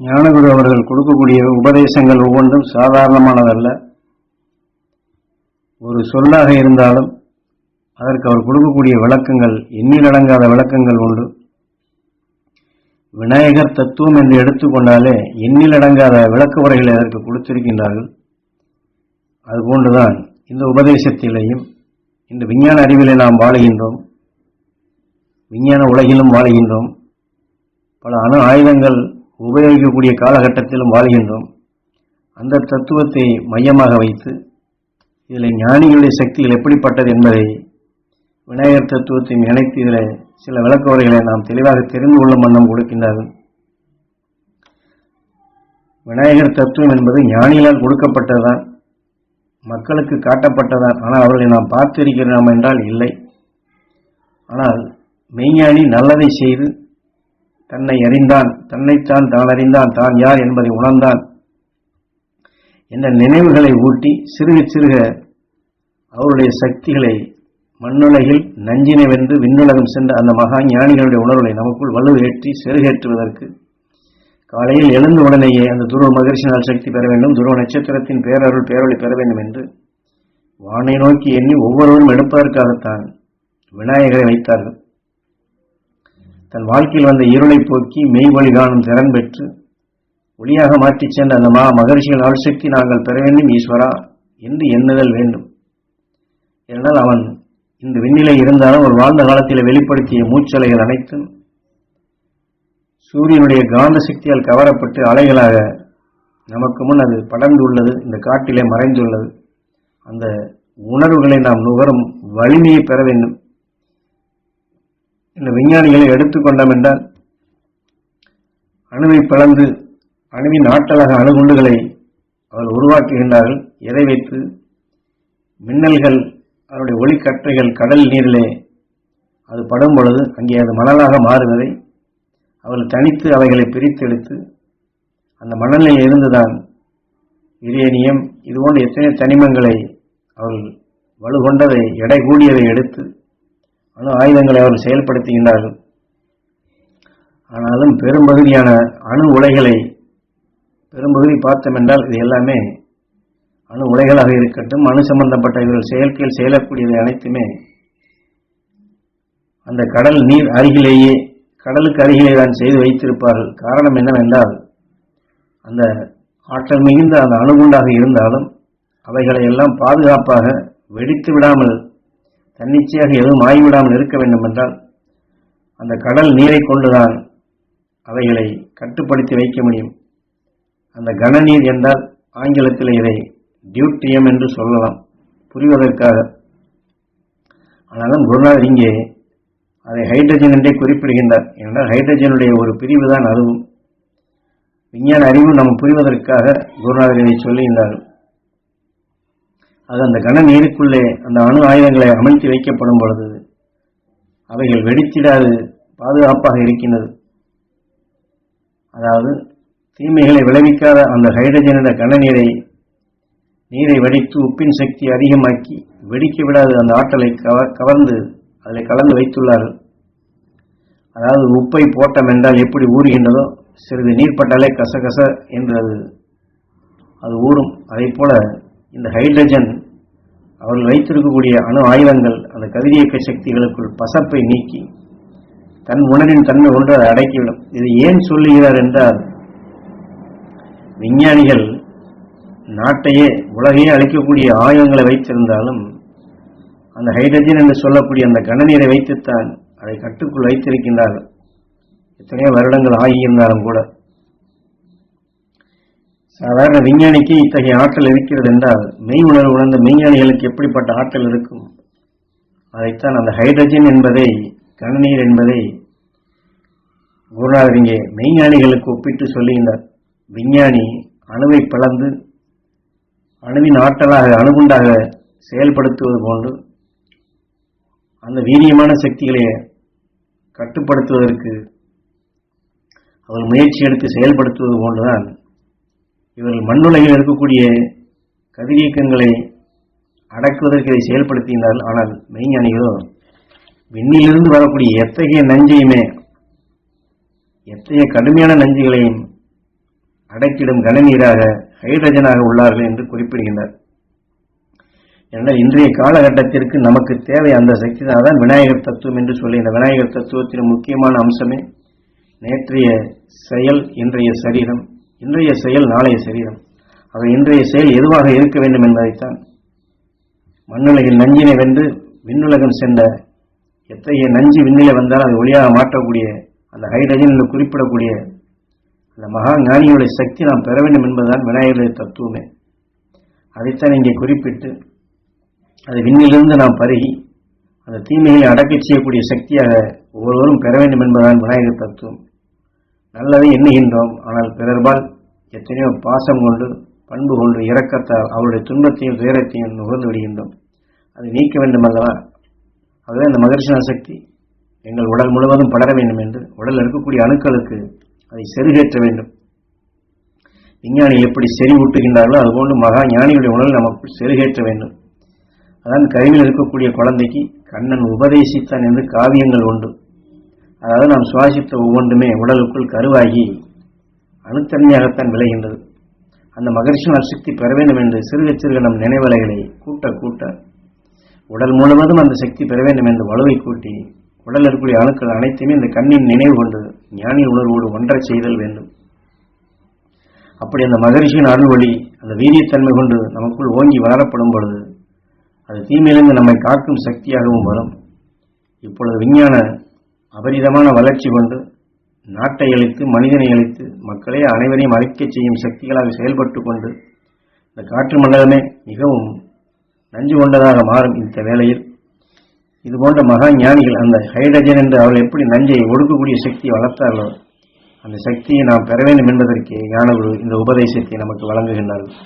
ஞானகுரு அவர்கள் கொடுக்கக்கூடிய உபதேசங்கள் ஒவ்வொன்றும் சாதாரணமானதல்ல. ஒரு சொல்லாக இருந்தாலும் அதற்கு அவர் கொடுக்கக்கூடிய விளக்கங்கள் எண்ணிலடங்காத விளக்கங்கள் உண்டு. விநாயகர் தத்துவம் என்று எடுத்துக்கொண்டாலே எண்ணிலடங்காத விளக்க உரைகளை அதற்கு கொடுத்திருக்கின்றார்கள். அதுபோன்றுதான் இந்த உபதேசத்திலேயும் இந்த விஞ்ஞான அறிவிலே நாம் வாழுகின்றோம். விஞ்ஞான உலகிலும் வாழுகின்றோம். பல அணு ஆயுதங்கள் உபயோகிக்கக்கூடிய காலகட்டத்திலும் வாழ்கின்றோம். அந்த தத்துவத்தை மையமாக வைத்து இதில் ஞானிகளுடைய சக்திகள் எப்படிப்பட்டது என்பதை விநாயகர் தத்துவத்தையும் இணைத்து இதில் சில விளக்க உரைகளை நாம் தெளிவாக தெரிந்து கொள்ளும் வண்ணம் கொடுக்கின்றார்கள். விநாயகர் தத்துவம் என்பது ஞானிகளால் கொடுக்கப்பட்டதுதான் மக்களுக்கு காட்டப்பட்டதான் ஆனால் அவர்களை நாம் பார்த்திருக்கிறோம் என்றால் இல்லை. ஆனால் மெய்ஞானி நல்லதை செய்து தன்னை அறிந்தான் தன்னைத்தான் தான் அறிந்தான் தான் யார் என்பதை உணர்ந்தான் என்ற நினைவுகளை ஊட்டி சிறுக சிறுக அவருடைய சக்திகளை மண்ணுலகில் நஞ்சினை வென்று விண்ணுலகம் சென்ற அந்த மகா ஞானிகளுடைய உணர்வுகளை நமக்குள் வலுவேற்றி செருகேற்றுவதற்கு காலையில் எழுந்த உடனேயே அந்த துருவ மகிழ்ச்சினால் சக்தி பெற வேண்டும் துருவ நட்சத்திரத்தின் பேரருள் பேரொழி பெற வேண்டும் என்று வானை நோக்கி எண்ணி ஒவ்வொருவரும் எடுப்பதற்காகத்தான் விநாயகரை வைத்தார்கள். தன் வாழ்க்கையில் வந்த இருளை போக்கி மெய் வழி காணும் திறன் பெற்று ஒளியாக மாற்றிச் சென்ற அந்த மா மகர்ஷிகள் ஆள்சக்தி நாங்கள் பெற வேண்டும் ஈஸ்வரா என்று எண்ணுதல் வேண்டும். என்றால் அவன் இந்த விண்ணிலை இருந்தாலும் ஒரு வாழ்ந்த காலத்தில் வெளிப்படுத்திய மூச்சலைகள் அனைத்தும் சூரியனுடைய காந்த சக்தியால் கவரப்பட்டு அலைகளாக நமக்கு முன் அது படர்ந்துள்ளது இந்த காட்டிலே மறைந்துள்ளது. அந்த உணர்வுகளை நாம் நுகரும் வலிமையை பெற வேண்டும். இந்த விஞ்ஞானிகளை எடுத்துக்கொண்டோம் என்றால் அணுவை பிளந்து அணுவின் ஆற்றலாக அணுகுண்டுகளை அவர்கள் உருவாக்குகின்றார்கள். எதை வைத்து? மின்னல்கள் அதனுடைய ஒளிக்கற்றைகள் கடல் நீரிலே அது படும் பொழுது அங்கே அது மணலாக மாறுவதை அவர்கள் தனித்து அவைகளை பிரித்தெடுத்து அந்த மணலில் இருந்துதான் யுரேனியம் இதுபோன்ற எத்தனை தனிமங்களை அவர்கள் வலுகொண்டதை எடை கூடியதை எடுத்து அணு ஆயுதங்களை அவர்கள் செயல்படுத்துகின்றார்கள். ஆனாலும் பெரும்பகுதியான அணு உலைகளை பெரும்பகுதி பார்த்தோம் என்றால் இது எல்லாமே அணு உலைகளாக இருக்கட்டும் அணு சம்பந்தப்பட்ட இவர்கள் செயற்கையில் செயலக்கூடியது அனைத்துமே அந்த கடல் நீர் அருகிலேயே கடலுக்கு அருகிலே தான் செய்து வைத்திருப்பார்கள். காரணம் என்னவென்றால் அந்த ஆற்றல் மிகுந்த அந்த அணுகுண்டாக இருந்தாலும் அவைகளை எல்லாம் பாதுகாப்பாக வெடித்து விடாமல் தன்னிச்சையாக எதுவும் ஆய்விடாமல் இருக்க வேண்டும் என்றால் அந்த கடல் நீரை கொண்டுதான் அவைகளை கட்டுப்படுத்தி வைக்க முடியும். அந்த கனநீர் என்றால் ஆங்கிலத்தில் இதை டியூட்டியம் என்று சொல்லலாம். புரிவதற்காக. ஆனாலும் குருநாதர் இங்கே அதை ஹைட்ரஜன் என்றே குறிப்பிடுகின்றார். என்றால் ஹைட்ரஜனுடைய ஒரு பிரிவு தான் அதுவும். விஞ்ஞான அறிவு நாம் புரிவதற்காக குருநாதர் இதை சொல்லுகின்றார்கள் அது அந்த கன நீருக்குள்ளே அந்த அணு ஆயுதங்களை அமைத்து வைக்கப்படும் பொழுது அவைகள் வெடித்திடாது பாதுகாப்பாக இருக்கின்றது. அதாவது தீமைகளை விளைவிக்காத அந்த ஹைட்ரஜன் என்ற கன நீரை நீரை வெடித்து உப்பின் சக்தி அதிகமாக்கி வெடிக்க விடாது அந்த ஆற்றலை கவர் கவர்ந்து அதில் கலந்து வைத்துள்ளார்கள் அதாவது உப்பை போட்டம் என்றால் எப்படி ஊறுகின்றதோ சிறிது நீர் பட்டாலே கசகச என்று அது அது ஊறும். அதே போல இந்த ஹைட்ரஜன் அவர்கள் வைத்திருக்கக்கூடிய அணு ஆயுதங்கள் அந்த கதிரியக்க சக்திகளுக்குள் பசப்பை நீக்கி தன் உணரின் தன்மை ஒன்று அதை அடக்கிவிடும். இது ஏன் சொல்லுகிறார் என்றால் விஞ்ஞானிகள் நாட்டையே உலகையே அழிக்கக்கூடிய ஆயுதங்களை வைத்திருந்தாலும் அந்த ஹைட்ரஜன் என்று சொல்லக்கூடிய அந்த கனநீரை வைத்துத்தான் அதை கட்டுக்குள் வைத்திருக்கின்றார்கள். எத்தனையோ வருடங்கள் ஆகியிருந்தாலும் கூட. சாதாரண விஞ்ஞானிக்கு இத்தகைய ஆற்றல் இருக்கிறது என்றால் மெய் உணர்வு உணர்ந்த மெய்ஞானிகளுக்கு எப்படிப்பட்ட ஆற்றல் இருக்கும்? அதைத்தான் அந்த ஹைட்ரஜன் என்பதை கணநீர் என்பதை குருநாதர் இங்கே மெய்ஞானிகளுக்கு ஒப்பிட்டு சொல்லுகின்றார். விஞ்ஞானி அணுவை பிளந்து அணுவின் ஆற்றலாக அணுகுண்டாக செயல்படுத்துவது போன்று அந்த வீரியமான சக்திகளை கட்டுப்படுத்துவதற்கு அவர் முயற்சி எடுத்து செயல்படுத்துவது போன்றுதான் இவர்கள் மண்ணுலகில் இருக்கக்கூடிய கதிரியக்கங்களை அடக்குவதற்கு இதை செயல்படுத்துகின்றார்கள் ஆனால் மெய்ஞானிகளோ விண்ணிலிருந்து வரக்கூடிய எத்தகைய நஞ்சையுமே எத்தகைய கடுமையான நஞ்சுகளையும் அடக்கிடும் கனநீராக ஹைட்ரஜனாக உள்ளார்கள் என்று குறிப்பிடுகின்றார். ஏனென்றால் இன்றைய காலகட்டத்திற்கு நமக்கு தேவை அந்த சக்தி தான் அதான் விநாயகர் தத்துவம் என்று சொல்லி இந்த விநாயகர் தத்துவத்தின் முக்கியமான அம்சமே நேற்றைய செயல் இன்றைய சரீரம். இன்றைய செயல் நாளைய சரீரம். ஆக இன்றைய செயல் எதுவாக இருக்க வேண்டும் என்பதைத்தான் மண்ணுலகில் நஞ்சினை வென்று விண்ணுலகம் சென்ற எத்தகைய நஞ்சு விண்ணில வந்தால் அது ஒளியாக மாற்றக்கூடிய அந்த ஹைட்ரஜன் என்று குறிப்பிடக்கூடிய அந்த மகா ஞானியுடைய சக்தி நாம் பெற வேண்டும் என்பதுதான் விநாயகருடைய தத்துவமே. அதைத்தான் இங்கே குறிப்பிட்டு அது விண்ணிலிருந்து நாம் பருகி அந்த தீமையை அடக்கச் செய்யக்கூடிய சக்தியாக ஒவ்வொருவரும் பெற வேண்டும் என்பதுதான் விநாயகர் தத்துவம். நல்லதை எண்ணுகின்றோம். ஆனால் பிறர்பால் எத்தனையோ பாசம் கொண்டு பண்பு கொண்டு இறக்கத்தால் அவருடைய துன்பத்தையும் துயரத்தையும் நுகர்ந்து விடுகின்றோம். அதை நீக்க வேண்டும் அல்லவா அதுவே அந்த மகர்ஷன சக்தி எங்கள் உடல் முழுவதும் படர வேண்டும் என்று உடலில் இருக்கக்கூடிய அணுக்களுக்கு அதை செருகேற்ற வேண்டும். விஞ்ஞானி எப்படி செறிவூட்டுகின்றார்களோ அதுபோன்று மகா ஞானியுடைய உடல் நமக்கு செருகேற்ற வேண்டும். அதான் கருவில் இருக்கக்கூடிய குழந்தைக்கு கண்ணன் உபதேசித்தான் என்று காவியங்கள் உண்டு. அதாவது நாம் சுவாசித்த ஒவ்வொன்றுமே உடலுக்குள் கருவாகி அணுத்தன்மையாகத்தான் விளைகின்றது. அந்த மகர்ஷி சக்தி பெற வேண்டும் என்று சிறுக சிறுக நம் நினைவலைகளை கூட்ட கூட்ட உடல் முழுவதும் அந்த சக்தி பெற வேண்டும் என்று வலுவை கூட்டி உடல் இருக்கக்கூடிய அணுக்கள் அனைத்துமே இந்த கண்ணின் நினைவு கொண்டு ஞானி உணர்வோடு ஒன்றச் செய்தல் வேண்டும். அப்படி அந்த மகரிஷியின் அருள் வழி அந்த வீரியத்தன்மை கொண்டு நமக்குள் ஓங்கி வளரப்படும் பொழுது அது தீமையிலிருந்து நம்மை காக்கும் சக்தியாகவும் வரும். இப்பொழுது விஞ்ஞான அபரிதமான வளர்ச்சி கொண்டு நாட்டை அழித்து மனிதனை அழித்து மக்களை அனைவரையும் அழிக்கச் செய்யும் சக்திகளாக செயல்பட்டு கொண்டு இந்த காற்று மண்டலமே மிகவும் நஞ்சு கொண்டதாக மாறும் இந்த வேளையில். இது போன்ற மகா ஞானிகள் அந்த ஹைட்ரஜன் என்று அவர்கள் எப்படி நஞ்சை ஒடுக்கக்கூடிய சக்தியை வளர்த்தார்களோ அந்த சக்தியை நாம் பெற வேண்டும் என்பதற்கு ஞானகுரு இந்த உபதேசத்தை நமக்கு வழங்குகின்றார்கள்.